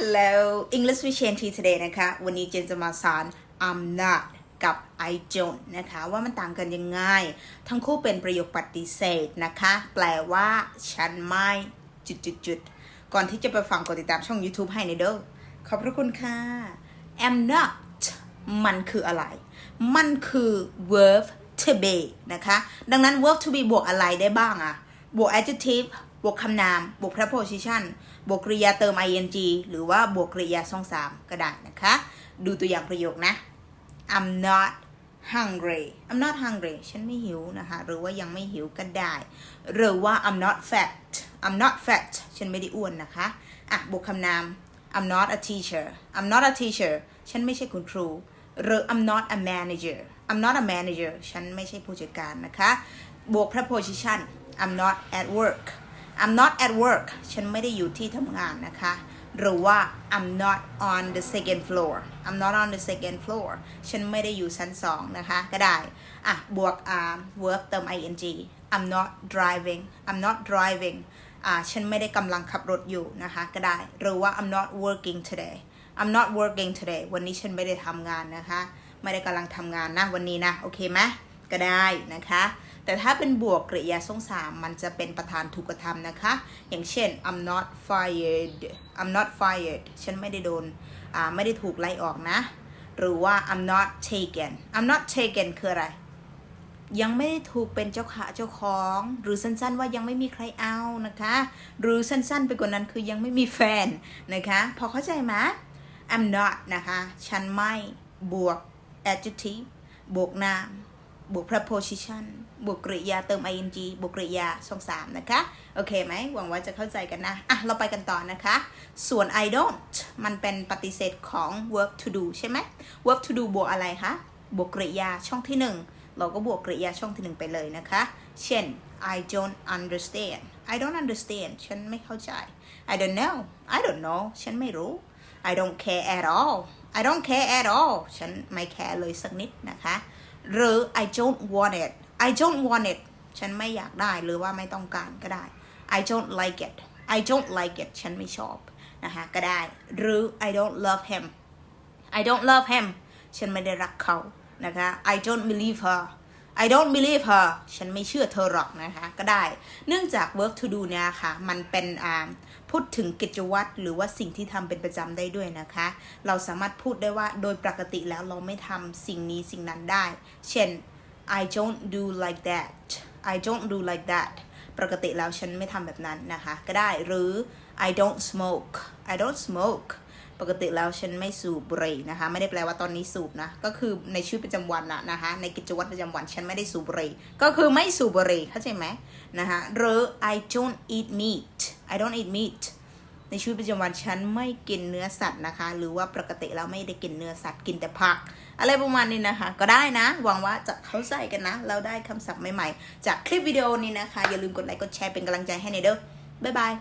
Hello English with Chen T today นะคะ วันนี้เจนจะมาสอน I'm not กับ I don't นะคะ ว่ามันต่างกันยังไง ทั้งคู่เป็นประโยคปฏิเสธนะคะ แปลว่า ฉันไม่จุดจุดจุดๆๆ ก่อนที่จะไปฟังกดติดตามช่อง YouTube ให้ในเด้อขอบพระคุณค่ะ am not มันคืออะไร มันคือ verb to be นะคะ ดังนั้น verb to be บวกอะไรได้บ้างอะบวก adjective บวกคำนาม บวก preposition บวกกริยาเติม ing หรือว่าบวกกริยาช่องสามก็ได้นะคะ ดูตัวอย่างประโยคนะ I'm not hungry I'm not hungry ฉันไม่หิวนะคะ หรือว่ายังไม่หิวก็ได้ หรือว่า I'm not fat I'm not fat ฉันไม่ได้อ้วนนะคะ อะ บวกคำนาม I'm not a teacher I'm not a teacher ฉันไม่ใช่คุณครู หรือ I'm not a manager I'm not a manager ฉันไม่ใช่ผู้จัดการนะคะ บวก preposition I'm not at work I'm not at work ฉันไม่ได้อยู่ที่ทำงานนะคะ หรือว่า I'm not on the second floor I'm not on the second floor ฉันไม่ได้อยู่ชั้นสองนะคะ ก็ได้ อะ บวก um, verb เติม ing I'm not driving I'm not driving อ่า ฉันไม่ได้กำลังขับรถอยู่นะคะ ก็ได้ หรือว่า I'm not working today I'm not working today วันนี้ฉันไม่ได้ทำงานนะคะ ไม่ได้กำลังทำงานนะ วันนี้นะ โอเคไหม ก็ได้นะคะ แต่ถ้าเป็นบวกกริยาทรงสามมันจะเป็นประธานถูกกระทำนะคะ อย่างเช่น I'm not fired I'm not fired ฉันไม่ได้โดนไม่ได้ถูกไล่ออกนะ หรือว่า I'm not taken I'm not taken คืออะไร ยังไม่ได้ถูกเป็นเจ้าขาเจ้าของ หรือสั้นๆว่ายังไม่มีใครเอานะคะ หรือสั้นๆไปกว่านั้นคือยังไม่มีแฟนนะคะ พอเข้าใจไหม I'm not นะคะ ฉันไม่บวก adjective บวกนาม บวก preposition บวกกริยาเติม ing บวกกริยาช่องสามนะคะ โอเคไหม หวังว่าจะเข้าใจกันนะ อะ เราไปกันต่อนะคะ ส่วน I don't มันเป็นปฏิเสธของ verb to do ใช่ไหม verb to do บวกอะไรคะ บวกกริยาช่องที่หนึ่งเราก็บวกกริยาช่องที่หนึ่งไปเลยนะคะ เช่น I don't understand I don't understand ฉันไม่เข้าใจ I don't know I don't know ฉันไม่รู้ I don't care at all I don't care at all ฉันไม่แคร์เลยสักนิดนะคะ หรือ I don't want it I don't want it ฉันไม่อยากได้หรือว่าไม่ต้องการก็ได้ I don't like it I don't like it ฉันไม่ชอบนะคะก็ได้ หรือ I don't love him I don't love him ฉันไม่ได้รักเขานะคะ I don't believe her I don't believe her ฉันไม่เชื่อเธอหรอกนะคะ ก็ได้ เนื่องจาก work to do เนี่ยค่ะ มันเป็นอ่า พูดถึงกิจวัตรหรือว่าสิ่งที่ทำเป็นประจำได้ด้วยนะคะ เราสามารถพูดได้ว่าโดยปกติแล้วเราไม่ทำสิ่งนี้สิ่งนั้นได้ เช่น I don't do like that I don't do like that ปกติแล้วฉันไม่ทำแบบนั้นนะคะ ก็ได้หรือ I don't smoke I don't smoke ปกติแล้วฉันไม่สูบบุหรี่นะคะ ไม่ได้แปลว่าตอนนี้สูบนะ ก็คือในชีวิตประจำวันนะนะคะ ในกิจวัตรประจำวันฉันไม่ได้สูบบุหรี่ ก็คือไม่สูบบุหรี่เข้าใจไหมนะคะหรือ I don't eat meat I don't eat meat ในชีวิตประจำวันฉันไม่กินเนื้อสัตว์นะคะ หรือว่าปกติแล้วไม่ได้กินเนื้อสัตว์กินแต่ผัก อะไรประมาณนี้นะคะ ก็ได้นะ หวังว่าจะเข้าใจกันนะ เราได้คำศัพท์ใหม่ๆ จากคลิปวิดีโอนี้นะคะ อย่าลืมกดไลค์กดแชร์เป็นกำลังใจให้ในยเด้อบ๊ายบาย